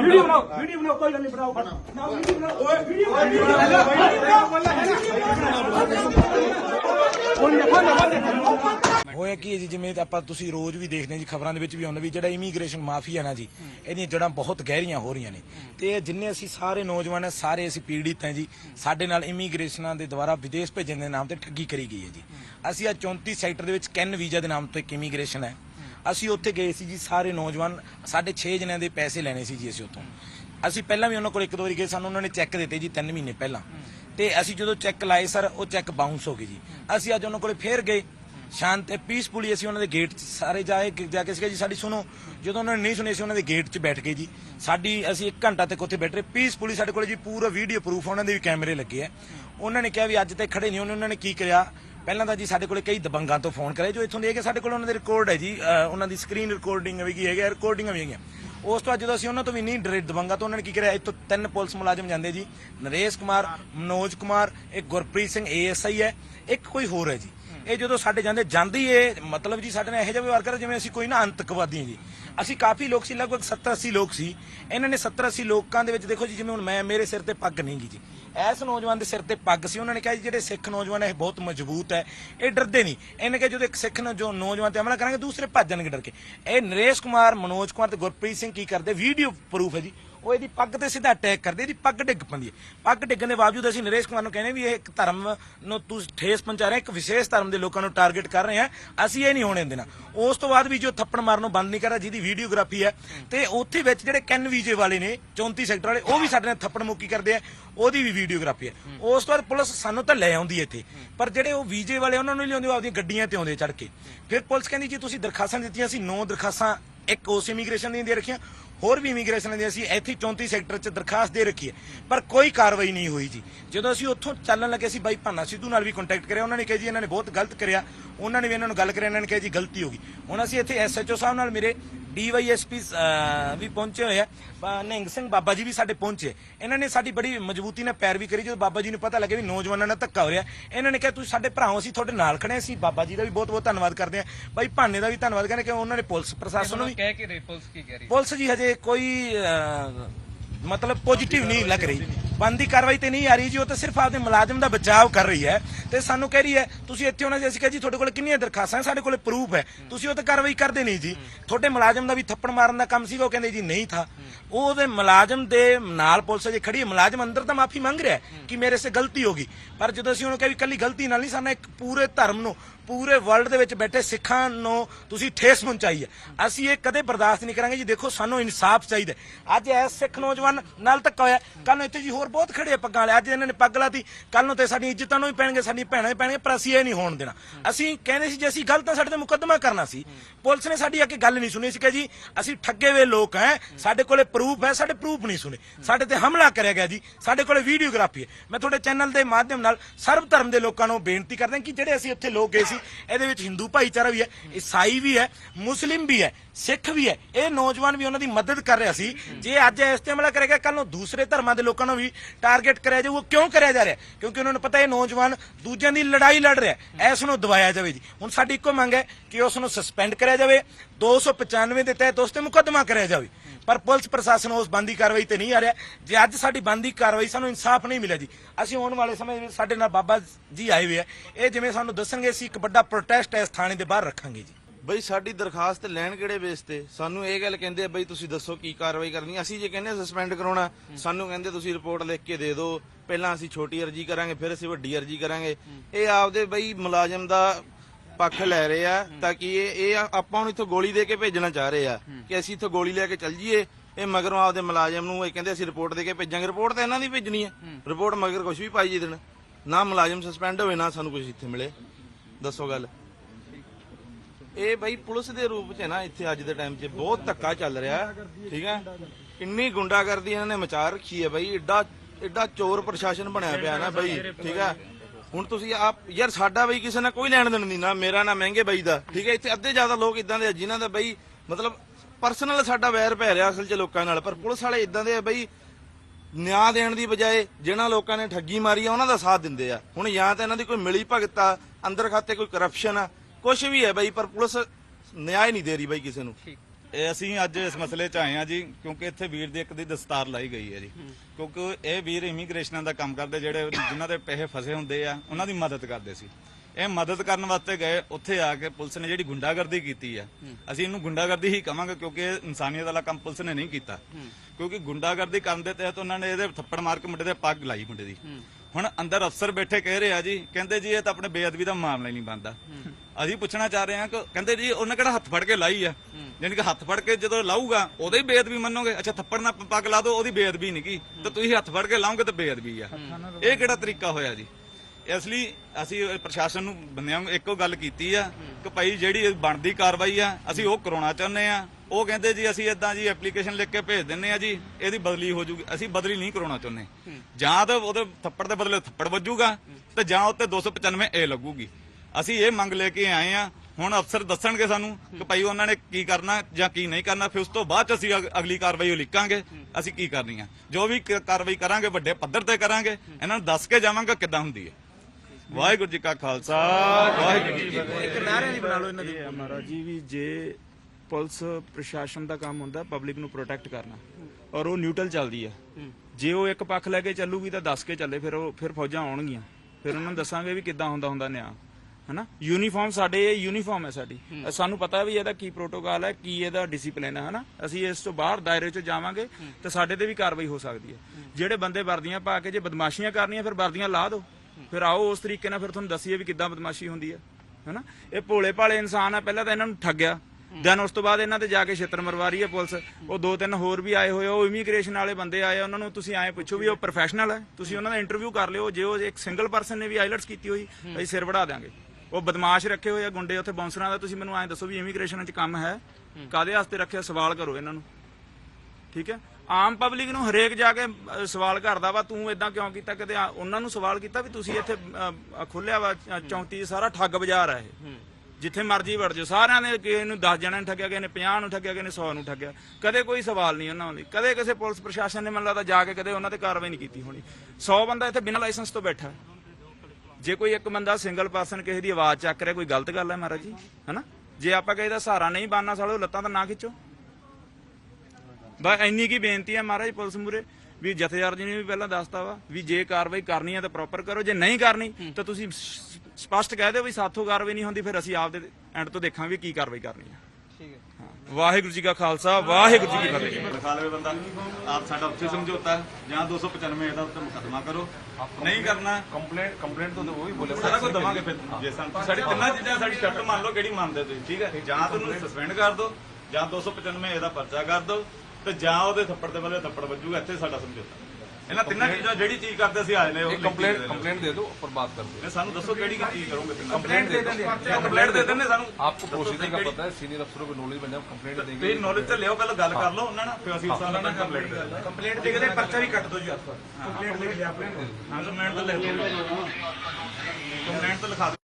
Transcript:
Video ਬਣਾਓ video ਬਣਾਓ ਕੋਈ ਗੱਲ ਨਹੀਂ ਬਣਾਓ ਨਾ ਵੀਡੀਓ ਬਣਾਓ ਓਏ ਵੀਡੀਓ ਹੋਇਆ ਕੀ ਹੈ ਜੀ ਜਿਵੇਂ ਆਪਾਂ ਤੁਸੀਂ ਰੋਜ਼ ਵੀ ਦੇਖਦੇ ਜੀ ਖਬਰਾਂ ਦੇ ਵਿੱਚ ਵੀ ਆਉਂਦਾ ਵੀ ਜਿਹੜਾ ਇਮੀਗ੍ਰੇਸ਼ਨ ਮਾਫੀਆ ਨਾ ਜੀ ਇਹਦੀਆਂ ਜੜਾਂ ਬਹੁਤ ਗਹਿਰੀਆਂ ਹੋ ਰਹੀਆਂ ਨੇ ਤੇ ਇਹ ਜਿੰਨੇ ਅਸੀਂ ਸਾਰੇ ਨੌਜਵਾਨ ਹੈ ਸਾਰੇ ਅਸੀਂ ਪੀੜਿਤ ਹਾਂ ਜੀ ਸਾਡੇ ਨਾਲ ਇਮੀਗ੍ਰੇਸ਼ਨਾਂ ਦੇ ਦੁਆਰਾ ਵਿਦੇਸ਼ ਭੇਜਣ ਦੇ ਨਾਮ ਤੇ ਠੱਗੀ ਕਰੀ ਗਈ ਹੈ ਜੀ ਅਸੀਂ ਆ 34 ਸੈਕਟਰ ਦੇ ਵਿੱਚ ਕੈਨ ਵੀਜ਼ਾ ਦੇ ਨਾਮ ਤੋਂ ਇੱਕ ਇਮੀਗ੍ਰੇਸ਼ਨ ਹੈ ਅਸੀਂ ਉੱਥੇ ਗਏ ਸੀ ਜੀ, ਸਾਰੇ ਨੌਜਵਾਨ ਸਾਡੇ 6 ਜਣਿਆਂ ਦੇ ਪੈਸੇ ਲੈਣੇ ਸੀ ਜੀ ਅਸੀਂ ਉੱਥੋਂ। ਅਸੀਂ ਪਹਿਲਾਂ ਵੀ ਉਹਨਾਂ ਕੋਲ ਇੱਕ ਦੋ ਵਾਰੀ ਗਏ ਸਾਨੂੰ ਉਹਨਾਂ ਨੇ ਚੈੱਕ ਦਿੱਤੇ ਜੀ 3 ਮਹੀਨੇ ਪਹਿਲਾਂ। ਤੇ ਅਸੀਂ ਜਦੋਂ ਚੈੱਕ ਲਾਏ ਸਰ, ਉਹ ਚੈੱਕ ਬਾਉਂਸ ਹੋ ਗਏ ਜੀ। ਅਸੀਂ ਅੱਜ ਉਹਨਾਂ ਕੋਲੇ ਫੇਰ ਗਏ। ਸ਼ਾਂਤ ਤੇ ਪੀਸਫੁਲੀ ਅਸੀਂ ਉਹਨਾਂ ਦੇ ਗੇਟ 'ਚ ਸਾਰੇ ਜਾਏ ਜਾ ਕੇ ਸੀਗਾ ਜੀ। ਸਾਡੀ ਸੁਣੋ, ਜਦੋਂ ਉਹਨਾਂ ਨੇ ਨਹੀਂ ਸੁਣੀ ਸੀ ਉਹਨਾਂ ਦੇ ਗੇਟ 'ਚ ਬੈਠ ਗਏ ਜੀ। ਸਾਡੀ, ਅਸੀਂ 1 ਘੰਟਾ ਤੱਕ ਉੱਥੇ ਬੈਠ ਰਹੇ। ਪੀਸਫੁਲੀ ਸਾਡੇ ਕੋਲੇ ਜੀ ਪੂਰਾ ਵੀਡੀਓ ਪ੍ਰੂਫ ਉਹਨਾਂ ਦੇ ਵੀ ਕੈਮਰੇ ਲੱਗੇ ਆ। ਉਹਨਾਂ ਨੇ ਕਿਹਾ ਵੀ ਅੱਜ ਤੇ ਖੜੇ ਨਹੀਂ ਉਹਨੇ ਉਹਨਾਂ ਨੇ ਕੀ ਕਰਿਆ? ਪਹਿਲਾਂ ਤਾਂ ਜੀ ਸਾਡੇ ਕੋਲੇ ਕਈ ਦਬੰਗਾਂ ਤੋਂ ਫੋਨ ਕਰੇ, ਜੋ ਇੱਥੋਂ ਦੇ ਕੇ ਸਾਡੇ ਕੋਲ ਉਹਨਾਂ ਦੇ ਰਿਕਾਰਡ ਹੈ ਜੀ ਉਹਨਾਂ ਦੀ ਸਕਰੀਨ ਰਿਕਾਰਡਿੰਗ ਵੀ ਕੀ ਹੈਗਾ ਰਿਕਾਰਡਿੰਗਾਂ ਵੀ ਹੈਗੀਆਂ। ਉਸ ਤੋਂ ਬਾਅਦ ਜਦੋਂ ਅਸੀਂ ਉਹਨਾਂ ਤੋਂ ਵੀ ਨਹੀਂ ਡਰੇ ਦਬੰਗਾਂ ਤੋਂ, ਉਹਨਾਂ ਨੇ ਕੀ ਕਰਿਆ, ਇੱਥੋਂ ਤਿੰਨ ਪੁਲਿਸ ਮੁਲਾਜ਼ਮ ਜਾਂਦੇ ਜੀ, ਨਰੇਸ਼ ਕੁਮਾਰ, ਮਨੋਜ ਕੁਮਾਰ, ਇੱਕ ਗੁਰਪ੍ਰੀਤ ਸਿੰਘ ਏਐਸਆਈ ਹੈ, ਇੱਕ ਕੋਈ ਹੋਰ ਹੈ ਜੀ। ਇਹ ਜਦੋਂ ਸਾਡੇ ਜਾਂਦੇ, ਜਾਂਦੀ ਇਹ ਮਤਲਬ ਜੀ ਸਾਡੇ ਨਾਲ ਇਹੋ ਜਿਹਾ ਵਿਵਹਾਰ ਕਰ, ਜਿਵੇਂ ਅਸੀਂ ਕੋਈ ਨਾ ਅੰਤਕਵਾਦੀ ਹਾਂ ਜੀ। ਅਸੀਂ ਕਾਫੀ ਲੋਕ ਸੀ, ਲਗਭਗ 70 80 ਲੋਕ ਸੀ। ਇਹਨਾਂ ਨੇ 70 80 ਲੋਕਾਂ ਦੇ ਵਿੱਚ ਦੇਖੋ ਜੀ, ਜਿਵੇਂ ਹੁਣ ਮੈਂ, ਮੇਰੇ ਸਿਰ ਤੇ ਪੱਗ ਨਹੀਂ ਗਈ ਜੀ। ਐਸ ਨੌਜਵਾਨ ਦੇ ਸਿਰ ਤੇ ਪੱਗ ਸੀ। ਉਹਨਾਂ ਨੇ ਕਿਹਾ ਜੀ, ਜਿਹੜੇ ਸਿੱਖ ਨੌਜਵਾਨ ਹੈ ਇਹ ਬਹੁਤ ਮਜ਼ਬੂਤ ਹੈ। ਇਹ ਡਰਦੇ ਨਹੀਂ। ਇਹਨੇ ਕਿਹਾ, ਜਦੋਂ ਇੱਕ ਸਿੱਖ ਨੂੰ, ਜੋ ਨੌਜਵਾਨ ਤੇ ਹਮਲਾ ਕਰਾਂਗੇ, ਦੂਸਰੇ ਭੱਜ ਜਾਣਗੇ ਡਰ ਕੇ। ਇਹ ਨਰੇਸ਼ ਕੁਮਾਰ, ਮਨੋਜ ਕੁਮਾਰ ਤੇ ਗੁਰਪ੍ਰੀਤ ਸਿੰਘ ਕੀ ਕਰਦੇ? ਵੀਡੀਓ ਪ੍ਰੂਫ ਹੈ ਜੀ। ਉਹ ਇਹਦੀ ਪੱਗ ਤੇ ਸਿੱਧਾ ਅਟੈਕ ਕਰਦੇ, ਇਹਦੀ ਪੱਗ ਡਿੱਗ ਪੈਂਦੀ ਹੈ। ਪੱਗ ਡਿੱਗਣ ਦੇ ਬਾਵਜੂਦ ਅਸੀਂ ਨਰੇਸ਼ ਕੁਮਾਰ ਨੂੰ ਕਹਿੰਦੇ ਵੀ ਇਹ ਇੱਕ ਧਰਮ ਨੂੰ ਤੂੰ ਠੇਸ ਪਹੁੰਚਾ ਰਿਹਾ, ਇੱਕ ਵਿਸ਼ੇਸ਼ ਧਰਮ ਦੇ ਲੋਕਾਂ ਨੂੰ ਟਾਰਗੇਟ ਕਰ ਰਹੇ ਆ ਅਸੀਂ ਇਹ ਨਹੀਂ ਹੋਣੇ ਦੇਣਾ ਉਸ ਤੋਂ ਬਾਅਦ ਵੀ ਜੋ ਥੱਪੜ ਮਾਰਨੋਂ ਬੰਦ ਨਹੀਂ ਕਰ ਜਿਹਦੀ ਵੀਡੀਓਗ੍ਰਾਫੀ ਹੈ, ਤੇ ਉੱਥੇ ਵਿੱਚ ਜਿਹੜੇ ਕੈਨ ਵੀਜੇ ਵਾਲੇ ਨੇ 34 ਸੈਕਟਰ ਵਾਲੇ, ਉਹ ਵੀ ਸਾਡੇ ਨਾਲ ਥੱਪੜ ਮੁੱਕੀ ਕਰਦੇ ਆ, ਉਹਦੀ ਵੀ ਵੀਡੀਓਗ੍ਰਾਫੀ ਹੈ। ਉਸ ਤੋਂ ਬਾਅਦ ਪੁਲਿਸ ਸਾਨੂੰ ਤਾਂ ਲੈ ਆਉਂਦੀ ਹੈ ਇੱਥੇ। ਪਰ ਜਿਹੜੇ ਉਹ ਵੀਜੇ ਵਾਲੇ, ਉਹਨਾਂ ਨੂੰ ਨਹੀਂ ਲਿਆਉਂਦੇ ਆਪਦੀਆਂ ਗੱਡੀਆਂ ਤੇ ਆਉਂਦੇ ਚੜ ਕੇ। ਫਿਰ ਪੁਲਿਸ ਕਹਿੰਦੀ ਜੀ, ਤੁਸੀਂ ਦਰਖਾਸਤਾਂ ਦਿੱਤੀਆਂ ਸੀ ਨੌ ਦਰਖਾਸਤਾਂ ਇੱਕ ਉਸ ਇਮੀਗ੍ਰੇਸ਼ਨ ਦੀਆਂ ਦੇ ਰੱਖੀਆਂ। ਹੋਰ ਵੀ ਇਮੀਗ੍ਰੇਸ਼ਨ ਦੀਆਂ ਅਸੀਂ ਇੱਥੇ 34 ਸੈਕਟਰ 'ਚ ਦਰਖਾਸਤ ਦੇ ਰੱਖੀ ਹੈ। ਪਰ ਕੋਈ ਕਾਰਵਾਈ ਨਹੀਂ ਹੋਈ ਜੀ। ਜਦੋਂ ਅਸੀਂ ਉੱਥੋਂ ਚੱਲਣ ਲੱਗੇ ਸੀ ਬਾਈ ਭਾਨਾ ਸਿੱਧੂ ਨਾਲ ਵੀ ਕੰਟੈਕਟ ਕਰਿਆ। ਉਹਨਾਂ ਨੇ ਕਿਹਾ ਜੀ ਇਹਨਾਂ ਨੇ ਬਹੁਤ ਗਲਤ ਕਰਿਆ। ਉਹਨਾਂ ਨੇ ਵੀ ਇਹਨਾਂ ਨੂੰ ਗੱਲ ਕਰਿਆ ਇਹਨਾਂ ਨੇ ਕਿਹਾ ਜੀ ਗਲਤੀ ਹੋ ਗਈ। ਹੁਣ ਅਸੀਂ ਇੱਥੇ ਐਸਐਚਓ ਸਾਹਿਬ ਨਾਲ ਮੇਰੇ ਡੀਵਾਈਐਸਪੀ ਵੀ ਪਹੁੰਚੇ ਹੋਏ ਆ। ਨਿਹੰਗ ਸਿੰਘ ਬਾਬਾ ਜੀ ਵੀ ਸਾਡੇ ਪਹੁੰਚੇ। ਇਹਨਾਂ ਨੇ ਸਾਡੀ ਬੜੀ ਮਜ਼ਬੂਤੀ ਨਾਲ ਪੈਰਵੀ ਕਰੀ। ਜਦੋਂ ਬਾਬਾ ਜੀ ਨੂੰ ਪਤਾ ਲੱਗਿਆ ਵੀ ਨੌਜਵਾਨਾਂ ਨਾਲ ਧੱਕਾ ਹੋ ਰਿਹਾ ਇਹਨਾਂ ਨੇ ਕਿਹਾ ਤੁਸੀਂ ਸਾਡੇ ਭਰਾਓ ਅਸੀਂ ਤੁਹਾਡੇ ਨਾਲ ਖੜੇ। ਅਸੀਂ ਬਾਬਾ ਜੀ ਦਾ ਵੀ ਬਹੁਤ ਬਹੁਤ ਧੰਨਵਾਦ ਕਰਦੇ ਹਾਂ। ਬਾਈ ਭਾਨੇ ਦਾ ਵੀ ਧੰਨਵਾਦ ਕਰਦੇ ਕਿ ਉਹਨਾਂ ਨੇ ਪੁਲਿਸ ਪ੍ਰਸ਼ਾਸਨ ਨੂੰ ਵੀ ਕਹਿ ਕੇ ਰਹੇ ਪੁਲਿਸ ਕੀ ਕਹਿ ਰਹੀ ਪੁਲਿਸ ਜੀ ਹਜੇ ਕੋਈ ਮਤਲਬ ਪੋਜੀਟਿਵ ਨਹੀਂ ਲੱਗ ਰਹੀ। ਬੰਦੀ ਕਾਰਵਾਈ ਤੇ ਨਹੀਂ ਆ ਰਹੀ ਜੀ ਉਹ ਤਾਂ ਸਿਰਫ ਆਪਦੇ ਮੁਲਾਜ਼ਮ ਦਾ ਬਚਾਅ ਕਰ ਰਹੀ ਹੈ। ਤੇ ਸਾਨੂੰ ਕਹਿ ਰਹੀ ਹੈ ਤੁਸੀਂ ਇੱਥੇ ਹੋਣਾ ਜੀ ਅਸੀਂ ਕਿਹਾ ਜੀ ਤੁਹਾਡੇ ਕੋਲ ਕਿੰਨੀਆਂ ਦਰਖਾਸਤਾਂ ਸਾਡੇ ਕੋਲ ਪ੍ਰੂਫ ਹੈ। ਤੁਸੀਂ ਉਹ ਤਾਂ ਕਾਰਵਾਈ ਕਰਦੇ ਨਹੀਂ ਜੀ। ਤੁਹਾਡੇ ਮੁਲਾਜ਼ਮ ਦਾ ਵੀ ਥੱਪੜ ਮਾਰਨ ਦਾ ਕੰਮ ਸੀਗਾ ਉਹ ਕਹਿੰਦੇ ਜੀ ਨਹੀਂ ਥਾ। ਉਹ ਉਹਦੇ ਮੁਲਾਜ਼ਮ ਦੇ ਨਾਲ ਪੁਲਿਸ ਜੇ ਖੜੀ ਹੈ। ਮੁਲਾਜ਼ਮ ਅੰਦਰ ਤਾਂ ਮਾਫੀ ਮੰਗ ਰਿਹਾ ਕਿ ਮੇਰੇ ਸੇ ਗਲਤੀ ਹੋ ਗਈ। ਪਰ ਜਦੋਂ ਅਸੀਂ ਉਹਨੂੰ ਕਿਹਾ ਵੀ ਕੱਲੀ ਗਲਤੀ ਨਾਲ ਨਹੀਂ ਸਾਨੂੰ ਇੱਕ ਪੂਰੇ ਧਰਮ ਨੂੰ ਪੂਰੇ ਵਰਲਡ ਦੇ ਵਿੱਚ ਬੈਠੇ ਸਿੱਖਾਂ ਨੂੰ ਤੁਸੀਂ ਠੇਸ ਪਹੁੰਚਾਈ ਹੈ। ਅਸੀਂ ਇਹ ਕਦੇ ਬਰਦਾਸ਼ਤ ਨਹੀਂ ਕਰਾਂਗੇ ਜੀ। ਦੇਖੋ ਸਾਨੂੰ ਇਨਸਾਫ ਚਾਹੀਦਾ। ਅੱਜ ਐ ਸਿੱਖ ਨੌਜਵਾਨ ਨਾਲ ਧੱਕਾ ਹੋਇਆ। ਕੱਲ ਇੱਥੇ ਜੀ ਹੋਰ ਬਹੁਤ ਖੜੇ ਆ ਪੱਗਾਂ ਵਾਲੇ। ਅੱਜ ਇਹਨਾਂ ਨੇ ਪੱਗ ਲਾਤੀ ਕੱਲ ਨੂੰ ਤੇ ਸਾਡੀ ਇੱਜ਼ਤਾਂ ਨੂੰ ਵੀ ਪੈਣਗੇ, ਸਾਡੀ ਭੈਣਾਂ ਵੀ ਪੈਣਗੇ, ਪਰ ਅਸੀਂ ਇਹ ਨਹੀਂ ਹੋਣ ਦੇਣਾ। ਅਸੀਂ ਕਹਿੰਦੇ ਸੀ, ਜੇ ਅਸੀਂ ਗਲਤ ਤਾਂ ਸਾਡੇ ਤੇ ਮੁਕੱਦਮਾ ਕਰਨਾ ਸੀ। ਪੁਲਿਸ ਨੇ ਸਾਡੀ ਆ ਕੇ ਗੱਲ ਨਹੀਂ ਸੁਣੀ ਸੀ ਕਿ ਜੀ, ਅਸੀਂ ਠੱਗੇ ਹੋਏ ਲੋਕ ਹੈ, ਸਾਡੇ ਕੋਲੇ ਪ੍ਰੂਫ ਹੈ, ਸਾਡੇ ਪ੍ਰੂਫ ਨਹੀਂ ਸੁਣੇ। ਸਾਡੇ ਤੇ ਹਮਲਾ ਕਰਿਆ ਗਿਆ ਜੀ, ਸਾਡੇ ਕੋਲੇ ਵੀਡੀਓਗ੍ਰਾਫੀ ਹੈ। ਮੈਂ ਤੁਹਾਡੇ ਚੈਨਲ ਦੇ ਮਾਧਿਅਮ ਨਾਲ ਸਰਬ ਧਰਮ ਦੇ ਲੋਕਾਂ ਨੂੰ ਬੇਨਤੀ ਕਰਦਾ ਕਿ ਜਿਹੜੇ ਅਸੀਂ ਉੱਥੇ ਲੋਕ ਗਏ ਸੀ, ਇਹਦੇ ਵਿੱਚ ਹਿੰਦੂ ਭਾਈਚਾਰਾ ਵੀ ਹੈ, ਈਸਾਈ ਵੀ ਹੈ, ਮੁਸਲਿਮ ਵੀ ਹੈ। ਸਿੱਖ ਵੀ ਹੈ। ਇਹ ਨੌਜਵਾਨ ਵੀ ਉਹਨਾਂ ਦੀ ਮਦਦ ਕਰ ਰਿਹਾ ਸੀ। ਜੇ ਅੱਜ ਇਸ ਤੇ ਹਮਲਾ ਕਰੇਗਾ ਕੱਲ ਨੂੰ ਦੂਸਰੇ ਧਰਮਾਂ ਦੇ ਲੋਕਾਂ ਨੂੰ ਵੀ ਟਾਰਗੇਟ ਕਰਿਆ ਜਾਊ ਉਹ ਕਿਉਂ ਕਰਿਆ ਜਾ ਰਿਹਾ? ਕਿਉਂਕਿ ਉਹਨਾਂ ਨੂੰ ਪਤਾ ਇਹ ਨੌਜਵਾਨ ਦੂਜਿਆਂ ਦੀ ਲੜਾਈ ਲੜ ਰਿਹਾ ਇਸ ਨੂੰ ਦਬਾਇਆ ਜਾਵੇ ਜੀ। ਹੁਣ ਸਾਡੀ ਇੱਕੋ ਮੰਗ ਹੈ ਕਿ ਉਸ ਨੂੰ ਸਸਪੈਂਡ ਕਰਿਆ ਜਾਵੇ। 295 ਦੇ ਤਹਿਤ ਉਸ ਤੇ ਮੁਕੱਦਮਾ ਕਰਿਆ ਜਾਵੇ। ਪਰ ਪੁਲਿਸ ਪ੍ਰਸ਼ਾਸਨ ਉਸ ਬੰਦੀ ਕਾਰਵਾਈ ਤੇ ਨਹੀਂ ਆ ਰਿਹਾ। ਜੇ ਅੱਜ ਸਾਡੀ ਬੰਦੀ ਕਾਰਵਾਈ ਸਾਨੂੰ ਇਨਸਾਫ ਨਹੀਂ ਮਿਲਿਆ ਜੀ, ਅਸੀਂ ਆਉਣ ਵਾਲੇ ਸਮੇਂ ਵਿੱਚ ਸਾਡੇ ਨਾਲ ਬਾਬਾ ਜੀ ਆਏ ਹੋਏ ਆ। ਇਹ ਜਿਵੇਂ ਸਾਨੂੰ ਦੱਸਣਗੇ, ਅਸੀਂ ਇੱਕ ਵੱਡਾ ਪ੍ਰੋਟੈਸਟ ਇਸ ਥਾਣੇ ਦੇ ਬਾਹਰ ਰੱਖਾਂਗੇ ਜੀ। ਬਈ ਸਾਡੀ ਦਰਖਾਸਤ ਲੈਣ ਕਿਹੜੇ ਬੇਸ ਤੇ? ਸਾਨੂੰ ਇਹ ਗੱਲ ਕਹਿੰਦੇ ਆ ਬਈ ਤੁਸੀਂ ਦੱਸੋ ਕੀ ਕਾਰਵਾਈ ਕਰਨੀ। ਹੈ। ਅਸੀਂ ਜੇ ਕਹਿੰਦੇ ਸਸਪੈਂਡ ਕਰਾਉਣਾ ਸਾਨੂੰ ਕਹਿੰਦੇ ਤੁਸੀਂ ਰਿਪੋਰਟ ਲਿਖ ਕੇ ਦੇ ਦਿਓ ਪਹਿਲਾਂ ਅਸੀਂ ਛੋਟੀ ਅਰਜੀ ਕਰਾਂਗੇ ਫਿਰ ਅਸੀਂ ਵੱਡੀ ਅਰਜੀ ਕਰਾਂਗੇ। ਇਹ ਆਪਦੇ ਬਈ ਮੁਲਾਜ਼ਮ ਦਾ ਪੱਖ ਲੈ ਰਹੇ ਆ ਤਾਂ ਕਿ ਇਹ ਇਹ ਆਪਾਂ ਨੂੰ ਇੱਥੋਂ ਗੋਲੀ ਦੇ ਕੇ ਭੇਜਣਾ ਚਾਹ ਰਹੇ ਆ ਕਿ ਅਸੀਂ ਇੱਥੋਂ ਗੋਲੀ ਲੈ ਕੇ ਚੱਲ ਜਾਈਏ। ਇਹ ਮਗਰੋਂ ਆਪਦੇ ਮੁਲਾਜ਼ਮ ਨੂੰ ਇਹ ਕਹਿੰਦੇ ਅਸੀਂ ਰਿਪੋਰਟ ਦੇ ਕੇ ਭੇਜਾਂਗੇ। ਰਿਪੋਰਟ ਤਾਂ ਇਹਨਾਂ ਦੀ ਭੇਜਣੀ ਹੈ। ਰਿਪੋਰਟ ਮਗਰ ਕੁਝ ਵੀ ਪਾਈ ਜੀ ਦੇਣ। ਨਾ ਮੁਲਾਜ਼ਮ ਸਸਪੈਂਡ ਹੋਵੇ ਨਾ ਸਾਨੂੰ ਕੁਝ ਇੱਥੇ ਮਿਲੇ। ਦੱਸੋ ਗੱਲ। ਇਹ ਬਈ ਪੁਲਿਸ ਦੇ ਰੂਪ 'ਚ ਨਾ, ਇੱਥੇ ਅੱਜ ਦੇ ਟਾਈਮ 'ਚ ਬਹੁਤ ਧੱਕਾ ਚੱਲ ਰਿਹਾ ਠੀਕ ਹੈ? ਇੰਨੀ ਗੁੰਡਾਗਰਦੀ ਇਹਨਾਂ ਨੇ ਮਚਾ ਰੱਖੀ ਹੈ ਬਈ ਐਡਾ ਐਡਾ ਚੋਰ ਪ੍ਰਸ਼ਾਸਨ ਬਣਿਆ ਪਿਆ ਨਾ ਬਈ, ਠੀਕ ਹੈ? ਹੁਣ ਤੁਸੀਂ ਆਪ, ਯਾਰ ਸਾਡਾ ਬਈ ਕਿਸੇ ਨਾਲ ਕੋਈ ਲੈਣ ਦੇਣ ਨਹੀਂ ਨਾ, ਮੇਰਾ ਨਾ ਮਹਿੰਗੇ ਬਈ ਦਾ, ਠੀਕ ਹੈ? ਇੱਥੇ ਅੱਧੇ ਜ਼ਿਆਦਾ ਲੋਕ ਇਦਾਂ ਦੇ ਆ ਜਿਨ੍ਹਾਂ ਦਾ ਬਈ ਮਤਲਬ ਪਰਸਨਲ ਸਾਡਾ ਵੈਰ ਪੈ ਰਿਹਾ ਅਸਲ 'ਚ ਲੋਕਾਂ ਨਾਲ, ਪਰ ਪੁਲਿਸ ਵਾਲੇ ਇਦਾਂ ਦੇ ਆ ਬਈ ਨਿਆਂ ਦੇਣ ਦੀ ਬਜਾਏ ਜਿਹਨਾਂ ਲੋਕਾਂ ਨੇ ਠੱਗੀ ਮਾਰੀ ਆ, ਉਹਨਾਂ ਦਾ ਸਾਥ ਦਿੰਦੇ ਆ। ਹੁਣ ਜਾਂ ਤਾਂ ਇਹਨਾਂ ਦੀ ਕੋਈ ਮਿਲੀ ਭਗਤ ਆ, ਅੰਦਰ ਖਾਤੇ ਕੋਈ ਕਰਪਸ਼ਨ ਆ ਕੁਝ ਵੀ ਹੈ ਬਈ ਪਰ ਪੁਲਿਸ ਨਿਆਂ ਹੀ ਨਹੀਂ ਦੇ ਰਹੀ ਬਈ ਕਿਸੇ ਨੂੰ। ਇਹ ਅਸੀਂ ਅੱਜ ਇਸ ਮਸਲੇ 'ਚ ਆਏ ਆ ਜੀ ਕਿਉਂਕਿ ਇੱਥੇ ਵੀਰ ਦੀ ਇੱਕ ਦੀ ਦਸਤਾਰ ਲਾਈ ਗਈ ਹੈ ਜੀ। ਕਿਉਂਕਿ ਇਹ ਵੀਰ ਇਮੀਗ੍ਰੇਸ਼ਨਾਂ ਦਾ ਕੰਮ ਕਰਦੇ ਜਿਹੜੇ ਜਿਨ੍ਹਾਂ ਦੇ ਪੈਸੇ ਫਸੇ ਹੁੰਦੇ ਆ ਉਹਨਾਂ ਦੀ ਮਦਦ ਕਰਦੇ ਸੀ। ਇਹ ਮਦਦ ਕਰਨ ਵਾਸਤੇ ਗਏ ਉੱਥੇ ਆ ਕੇ ਪੁਲਿਸ ਨੇ ਜਿਹੜੀ ਗੁੰਡਾਗਰਦੀ ਕੀਤੀ ਆ ਅਸੀਂ ਇਹਨੂੰ ਗੁੰਡਾਗਰਦੀ ਹੀ ਕਵਾਂਗੇ ਕਿਉਂਕਿ ਇਹ ਇਨਸਾਨੀਅਤ ਵਾਲਾ ਕੰਮ ਪੁਲਿਸ ਨੇ ਨਹੀਂ ਕੀਤਾ। ਕਿਉਂਕਿ ਗੁੰਡਾਗਰਦੀ ਕਰਨ ਦੇ ਤਹਿਤ ਉਹਨਾਂ ਨੇ ਇਹਦੇ ਥੱਪੜ ਮਾਰ ਕੇ ਮੁੰਡੇ ਦੇ ਪੱਗ ਲਾਈ ਮੁੰਡੇ ਦੀ। ਹੁਣ ਅੰਦਰ ਅਫਸਰ ਬੈਠੇ ਕਹਿ ਰਹੇ ਆ ਜੀ ਕਹਿੰਦੇ ਜੀ ਇਹ ਤਾਂ ਆਪਣੇ ਬੇਅਦਬੀ ਦਾ ਮਾਮਲਾ ਹੀ ਨਹੀਂ ਬਣਦਾ। ਅਸੀਂ ਪੁੱਛਣਾ ਚਾਹ ਰਹੇ ਹਾਂ ਕਿ ਕਹਿੰਦੇ ਜੀ ਉਹਨੇ ਕਿਹੜਾ ਹੱਥ ਫੜ ਕੇ ਲਾਈ ਆ? ਯਾਨੀ ਕਿ ਹੱਥ ਫੜ ਕੇ ਜਦੋਂ ਲਾਊਗਾ ਉਹਦੇ ਹੀ ਬੇਅਦਬੀ ਮੰਨੋਗੇ? ਅੱਛਾ ਥੱਪੜ ਨਾਲ ਪੱਗ ਲਾ ਦੋ ਉਹਦੀ ਬੇਅਦਬੀ ਨਹੀਂ ਕੀ ਤੇ ਤੁਸੀਂ ਹੱਥ ਫੜ ਕੇ ਲਾਓਗੇ ਤਾਂ ਬੇਅਦਬੀ ਆ। ਇਹ ਕਿਹੜਾ ਤਰੀਕਾ ਹੋਇਆ ਜੀ? ਇਸ ਲਈ ਅਸੀਂ ਪ੍ਰਸ਼ਾਸਨ ਨੂੰ ਬੰਦਿਆਂ ਨੂੰ ਇੱਕੋ ਗੱਲ ਕੀਤੀ ਆ ਕਿ ਭਾਈ ਜਿਹੜੀ ਬਣਦੀ ਕਾਰਵਾਈ ਆ ਅਸੀਂ ਉਹ ਕਰਾਉਣਾ ਚਾਹੁੰਦੇ ਆ। ਉਹ ਕਹਿੰਦੇ ਜੀ ਅਸੀਂ ਇਦਾਂ ਜੀ ਐਪਲੀਕੇਸ਼ਨ ਲਿਖ ਕੇ ਭੇਜ ਦਿੰਨੇ ਆ ਜੀ ਇਹਦੀ ਬਦਲੀ ਹੋ ਜੂਗੀ। ਅਸੀਂ ਬਦਲੀ ਨਹੀਂ ਕਰਾਉਣਾ ਚਾਹੁੰਦੇ। ਜਾਂ ਤਾਂ ਉਹਦੇ ਥੱਪੜ ਦੇ ਬਦਲੇ ਥੱਪੜ ਵੱਜੂਗਾ ਤੇ ਜਾਂ ਉੱਤੇ 295 ਏ ਲੱਗੂਗੀ। ਅਸੀਂ ਇਹ ਮੰਗ ਲੈ ਕੇ ਆਏ ਆ ਹੁਣ ਅਫਸਰ ਦੱਸਣਗੇ ਸਾਨੂੰ ਕਿ ਭਾਈ ਉਹਨਾਂ ਨੇ ਕੀ ਕਰਨਾ ਜਾਂ ਕੀ ਨਹੀਂ ਕਰਨਾ ਫਿਰ ਉਸ ਤੋਂ ਬਾਅਦ 'ਚ ਅਸੀਂ ਅਗ- ਅਗਲੀ ਕਾਰਵਾਈ ਉਹ ਲਿਖਾਂਗੇ ਅਸੀਂ ਕੀ ਕਰਨੀ ਆ। ਜੋ ਵੀ ਕਾਰਵਾਈ ਕਰਾਂਗੇ ਵੱਡੇ ਪੱਧਰ ਤੇ ਕਰਾਂਗੇ ਇਹਨਾਂ ਨੂੰ ਦੱਸ ਕੇ ਜਾਵਾਂਗੇ ਕਿੱਦਾਂ ਹੁੰਦੀ ਹੈ। ਵਾਹਿਗੁਰੂ ਜੀ ਕਾ ਖਾਲਸਾ ਵਾਹਿਗੁਰੂ ਜੀ ਕੀ ਫਤਿਹ। ਇੱਕ ਨਾਰਿਆਂ ਦੀ ਬਣਾ ਲਓ ਇਹਨਾਂ ਦੀ। ਇਹ ਹੈ ਮਹਾਰਾਜ ਜੀ ਵੀ ਜੇ ਪੁਲਿਸ ਪ੍ਰਸ਼ਾਸਨ ਦਾ ਕੰਮ ਹੁੰਦਾ ਪਬਲਿਕ ਨੂੰ ਪ੍ਰੋਟੈਕਟ ਕਰਨਾ ਔਰ ਉਹ ਨਿਊਟਰਲ ਚੱਲਦੀ ਹੈ ਜੇ ਉਹ ਇੱਕ ਪੱਖ ਲੈ ਕੇ ਚੱਲੂਗੀ ਤਾਂ ਦੱਸ ਕੇ ਚੱਲੇ ਫਿਰ ਉਹ ਫਿਰ ਫੌਜਾਂ ਆਉਣਗੀਆਂ। ਫਿਰ ਉਹਨਾਂ ਨੂੰ ਦੱਸਾਂਗੇ ਵੀ ਕਿੱਦਾਂ ਹੁੰਦਾ ਹੁੰਦਾ ਨਿਆਂ। ਹਨਾ? ਯੂਨੀਫਾਰਮ ਸਾਡੇ ਇਹ ਯੂਨੀਫਾਰਮ ਹੈ ਸਾਡੀ। ਸਾਨੂੰ ਪਤਾ ਵੀ ਇਹਦਾ ਕੀ ਪ੍ਰੋਟੋਕਾਲ ਹੈ ਕੀ ਇਹਦਾ ਡਿਸਪਲਿਨ ਹੈ ਹਨਾ? ਅਸੀਂ ਇਸ ਤੋਂ ਬਾਹਰ ਦਾਇਰੇ 'ਚ ਜਾਵਾਂਗੇ ਤਾਂ ਸਾਡੇ ਤੇ ਵੀ ਕਾਰਵਾਈ ਹੋ ਸਕਦੀ ਹੈ। ਜਿਹੜੇ ਬੰਦੇ ਵਰਦੀਆਂ ਪਾ ਕੇ ਜੇ ਬਦਮਾਸ਼ੀਆਂ ਕਰਨੀਆਂ ਫਿਰ ਵਰਦੀਆਂ ਲਾ ਦਿਓ। ਫਿਰ ਆਓ ਉਸ ਤਰੀਕੇ ਨਾਲ ਫਿਰ ਤੁਹਾਨੂੰ ਦੱਸੀਏ ਵੀ ਕਿੱਦਾਂ ਬਦਮਾਸ਼ੀ ਹੁੰਦੀ ਹੈ ਹਨਾ? ਇਹ ਭੋਲੇ ਭਾਲੇ ਇਨਸਾਨ ਆ ਪਹਿਲਾਂ ਤਾਂ ਇਹਨਾਂ ਨੂੰ ਠੱਗਿਆ। ਦੈਨ ਉਸ ਤੋਂ ਬਾਅਦ ਇਹਨਾਂ ਤੇ ਜਾ ਕੇ ਛਿੱਤਰ ਮਰਵਾ ਰਹੀ ਹੈ ਪੁਲਿਸ। ਉਹ ਦੋ ਤਿੰਨ ਹੋਰ ਵੀ ਆਏ ਹੋਏ ਉਹ ਇਮੀਗ੍ਰੇਸ਼ਨ ਵਾਲੇ ਬੰਦੇ ਆਏ ਉਹਨਾਂ ਨੂੰ ਤੁਸੀਂ ਐਂ ਪੁੱਛੋ ਵੀ ਉਹ ਪ੍ਰੋਫੈਸ਼ਨਲ ਹੈ। ਤੁਸੀਂ ਉਹਨਾਂ ਦਾ ਇੰਟਰਵਿਊ ਕਰ ਲਿਓ ਜੇ ਉਹ ਇੱਕ ਸਿੰਗਲ ਪਰਸਨ ਨੇ ਵੀ ਆਈਲਟਸ ਕੀਤੀ ਹੋਈ ਅਸੀਂ ਸਿਰ ਵੜਾ ਦਿਆਂਗੇ। ਉਹ ਬਦਮਾਸ਼ ਰੱਖੇ ਹੋਏ ਆ ਗੁੰਡੇ ਉੱਥੇ ਬਾਉਂਸਰਾਂ ਦਾ ਤੁਸੀਂ ਮੈਨੂੰ ਐਂ ਦੱਸੋ ਵੀ ਇਮੀਗ੍ਰੇਸ਼ਨ 'ਚ ਕੰਮ ਹੈ? ਕਾਦੇ ਵਾਸਤੇ ਰੱਖਿਆ? ਸਵਾਲ ਕਰੋ ਇਹਨਾਂ ਨੂੰ। ਠੀਕ ਹੈ? ਆਮ ਪਬਲਿਕ ਨੂੰ ਹਰੇਕ ਜਾ ਕੇ ਸਵਾਲ ਕਰਦਾ ਵਾ ਤੂੰ ਇਦਾਂ ਕਿਉਂ ਕੀਤਾ? ਕਦੇ ਉਹਨਾਂ ਨੂੰ ਸਵਾਲ ਕੀਤਾ ਵੀ ਤੁਸੀਂ ਇੱਥੇ ਖੋਲਿਆ ਵਾ 34 ਸਾਰਾ ਠੱਗ ਬਾਜ਼ਾਰ ਆ ਇਹ। ਜਿੱਥੇ ਮਰਜ਼ੀ ਵੜ ਜਾਓ। ਸਾਰਿਆਂ ਨੇ ਕਿਸੇ ਨੂੰ 10 ਜਣਿਆਂ ਨੂੰ ਠੱਗਿਆ ਕਿਸੇ ਨੇ 50 ਨੂੰ ਠੱਗਿਆ ਕਿਸੇ ਨੇ 100 ਨੂੰ ਠੱਗਿਆ। ਕਦੇ ਕੋਈ ਸਵਾਲ ਨਹੀਂ ਉਹਨਾਂ ਦੀ। ਕਦੇ ਕਿਸੇ ਪੁਲਿਸ ਪ੍ਰਸ਼ਾਸਨ ਨੇ ਮੈਨੂੰ ਲੱਗਦਾ ਜਾ ਕੇ ਕਦੇ ਉਹਨਾਂ ਤੇ ਕਾਰਵਾਈ ਨਹੀਂ ਕੀਤੀ ਹੋਣੀ। 100 ਬੰਦਾ ਇੱਥੇ ਬਿਨਾਂ ਲਾਇਸੈਂਸ ਤੋਂ ਬੈਠਾ। ਹੈ। ਜੇ ਕੋਈ ਇੱਕ ਬੰਦਾ ਸਿੰਗਲ ਪਰਸਨ ਕਿਸੇ ਦੀ ਆਵਾਜ਼ ਚੱਕ ਰਿਹਾ, ਕੋਈ ਗਲਤ ਗੱਲ ਹੈ ਮਹਾਰਾਜ ਜੀ? ਹਨਾ? ਜੇ ਆਪਾਂ ਕਿਸੇ ਦਾ ਸਹਾਰਾ ਨਹੀਂ ਬਣਨਾ ਸਾਲੋ ਲੱਤਾਂ ਤਾਂ ਨਾ ਖਿੱਚੋ। ਬਸ ਇੰਨੀ ਕੀ ਬੇਨਤੀ ਹੈ ਮਹਾਰਾਜ ਪੁਲਿਸ ਮੂਰੇ ਵੀ ਜਥੇਦਾਰ ਜੀ ਨੇ ਵੀ ਪਹਿਲਾਂ ਦੱਸਤਾ ਵਾ ਵੀ ਜੇ ਕਾਰਵਾਈ ਕਰਨੀ ਹੈ ਤਾਂ ਪ੍ਰੋਪਰ ਕਰੋ, ਜੇ ਨਹੀਂ ਕਰਨੀ ਤਾਂ ਤੁਸੀਂ ਸਪਸ਼ਟ ਕਹਿ ਦਿਓ ਵੀ ਸਾਥੋਂ ਕਾਰਵਾਈ ਨਹੀਂ ਹੁੰਦੀ, ਫਿਰ ਅਸੀਂ ਆਪਦੇ ਐਂਡ ਤੋਂ ਦੇਖਾਂਗੇ ਕੀ ਕਾਰਵਾਈ ਕਰਨੀ ਹੈ। ਵਾਹਿਗੁਰੂ ਜੀ ਕਾ ਖਾਲਸਾ ਵਾਹਿਗੁਰੂ ਜੀ ਕੀ ਫਤਿਹ। ਲਿਖਾ ਲਵੇ ਬੰਦਾ ਆਪ ਸਾਡਾ ਉੱਥੇ ਸਮਝੌਤਾ ਜਾਂ 295 ਇਹਦਾ ਉੱਤੇ ਮੁਕੱਦਮਾ ਕਰੋ। ਨਹੀਂ ਕਰਨਾ। ਕੰਪਲੇਂਟ ਕੰਪਲੇਂਟ ਤੋਂ ਉਹ ਹੀ ਬੋਲੇ। ਸਾਰਾ ਕੁਝ ਦਵਾਂਗੇ ਫਿਰ। ਜੇ ਸਾਨੂੰ ਸਾਡੀ ਤਿੰਨਾਂ ਚੀਜ਼ਾਂ ਸਾਡੀ ਸ਼ਰਤ ਮੰਨ ਲਓ ਕਿਹੜੀ ਮੰਨਦੇ ਤੁਸੀਂ ਠੀਕ ਹੈ? ਜਾਂ ਤੁਹਾਨੂੰ ਸਸਪੈਂਡ ਕਰ ਦਿਓ ਜਾਂ 295 ਇਹਦਾ ਪਰਚਾ ਕਰ ਦਿਓ ਤੇ ਜਾਂ ਉਹਦੇ ਥੱਪੜ ਦੇ ਬਦਲੇ ਥੱਪੜ ਵੱਜੂਗਾ ਇੱਥੇ ਸਾਡਾ ਸਮਝੌਤਾ। ਇਹਨਾਂ ਤਿੰਨਾਂ ਚੀਜ਼ਾਂ ਜਿਹੜੀ ਚੀਜ਼ ਕਰਦੇ ਸੀ ਆਏ ਨੇ ਉਹ एक कंप्लेंट कंप्लेंट दे दो पर बात करते ਇਹ ਸਾਨੂੰ ਦੱਸੋ ਕਿਹੜੀ ਕੀ ਚੀਜ਼ ਕਰੋਗੇ कंप्लेंट दे दो ਕੰਪਲੇਂਟ ਦੇ ਦਿੰਦੇ ਸਾਨੂੰ आपको प्रोसीजर का पता है सीनियर अफसरों को नॉलेज बन जाए कंप्लेंट देंगे ਤੁਸੀਂ ਨੌਲੇਜ ਤੇ ਲਿਓ ਪਹਿਲਾਂ ਗੱਲ ਕਰ ਲਓ ਉਹਨਾਂ ਨਾਲ ਫਿਰ ਅਸੀਂ ਉਸ ਹਿਸਾਬ ਨਾਲ ਕੰਪਲੇਂਟ ਦੇ ਦਾਂਗੇ ਕੰਪਲੇਂਟ ਦੇ ਕੇ ਪਰਚਾ ਵੀ ਕੱਟ ਦਿਓ ਜੀ ਆਪਾਂ ਕੰਪਲੇਂਟ ਲਿਖ ਲਿਆ ਆਪਣੇ ਹਾਂ ਕੰਪਲੇਂਟ ਤਾਂ ਲਿਖ ਦਿਓ ਕੰਪਲੇਂਟ ਤਾਂ ਲਿਖਾ ਦਿਓ